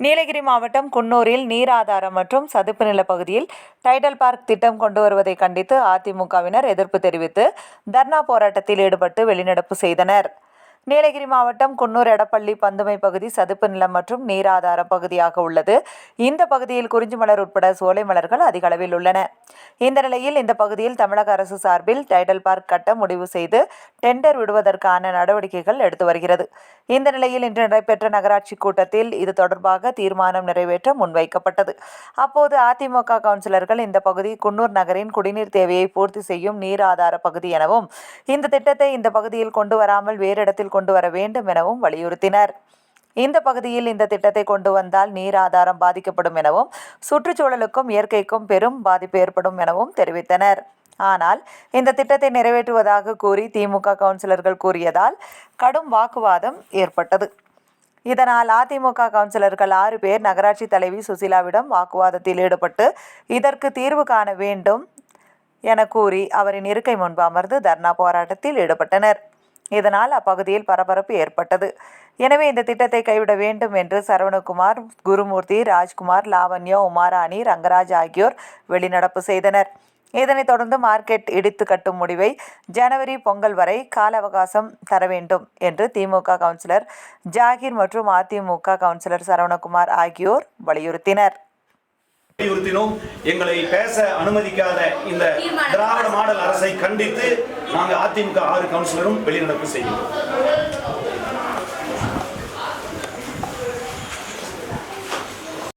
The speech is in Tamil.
நீலகிரி மாவட்டம் குன்னூரில் நீர் ஆதாரம் மற்றும் சதுப்பு நில பகுதியில் டைடல் பார்க் திட்டம் கொண்டு வருவதை கண்டித்து அதிமுகவினர் எதிர்ப்பு தெரிவித்து தர்ணா போராட்டத்தில் ஈடுபட்டு வெளிநடப்பு செய்தனர். நீலகிரி மாவட்டம் குன்னூர் எடப்பள்ளி பந்துமை பகுதி சதுப்பு நிலம் மற்றும் நீராதார பகுதியாக உள்ளது. இந்த பகுதியில் குறிஞ்சி மலர் உட்பட சோலை மலர்கள் அதிக அளவில் உள்ளன. இந்த நிலையில் இந்த பகுதியில் தமிழக அரசு சார்பில் டைடல் பார்க் கட்ட முடிவு செய்து டெண்டர் விடுவதற்கான நடவடிக்கைகள் எடுத்து வருகிறது. இந்த நிலையில் இன்று நடைபெற்ற நகராட்சி கூட்டத்தில் இது தொடர்பாக தீர்மானம் நிறைவேற்ற முன்வைக்கப்பட்டது. அப்போது அதிமுக கவுன்சிலர்கள் இந்த பகுதி குன்னூர் நகரின் குடிநீர் தேவையை பூர்த்தி செய்யும் நீர் ஆதார பகுதி எனவும் இந்த திட்டத்தை இந்த பகுதியில் கொண்டு வராமல் வேறு இடத்தில் கொண்டு வர வேண்டும் எனவும் வலியுறுத்தினர். இந்த பகுதியில் இந்த திட்டத்தை கொண்டு வந்தால் நீர் ஆதாரம் பாதிக்கப்படும் எனவும் சுற்றுச்சூழலுக்கும் இயற்கைக்கும் பெரும் பாதிப்பு ஏற்படும் எனவும் தெரிவித்தனர். ஆனால் இந்த திட்டத்தை நிறைவேற்றுவதாக கூறி திமுக கவுன்சிலர்கள் கூறியதால் கடும் வாக்குவாதம் ஏற்பட்டது. இதனால் அதிமுக கவுன்சிலர்கள் ஆறு பேர் நகராட்சி தலைவி சுசிலாவிடம் வாக்குவாதத்தில் ஈடுபட்டு இதற்கு தீர்வு காண வேண்டும் என கூறி அவரின் இருக்கை முன்பு அமர்ந்து தர்ணா போராட்டத்தில் ஈடுபட்டனர். இதனால் அப்பகுதியில் பரபரப்பு ஏற்பட்டது. எனவே இந்த திட்டத்தை கைவிட வேண்டும் என்று சரவணகுமார் குருமூர்த்தி ராஜ்குமார் லாவண்யா உமாராணி ரங்கராஜ் ஆகியோர் வெளிநடப்பு செய்தனர். இதனைத் தொடர்ந்து மார்க்கெட் இடித்து கட்டும் முடிவை ஜனவரி பொங்கல் வரை கால அவகாசம் தர வேண்டும் என்று திமுக கவுன்சிலர் ஜாகிர் மற்றும் அதிமுக கவுன்சிலர் சரவணகுமார் ஆகியோர் வலியுறுத்தினர். வலியுறுத்தினோம் எங்களை பேச அனுமதிக்காத இந்த திராவிட மாடல் அரசை கண்டித்து நாங்கள் அதிமுக ஆறு கவுன்சிலரும் வெளிநடப்பு செய்கிறோம்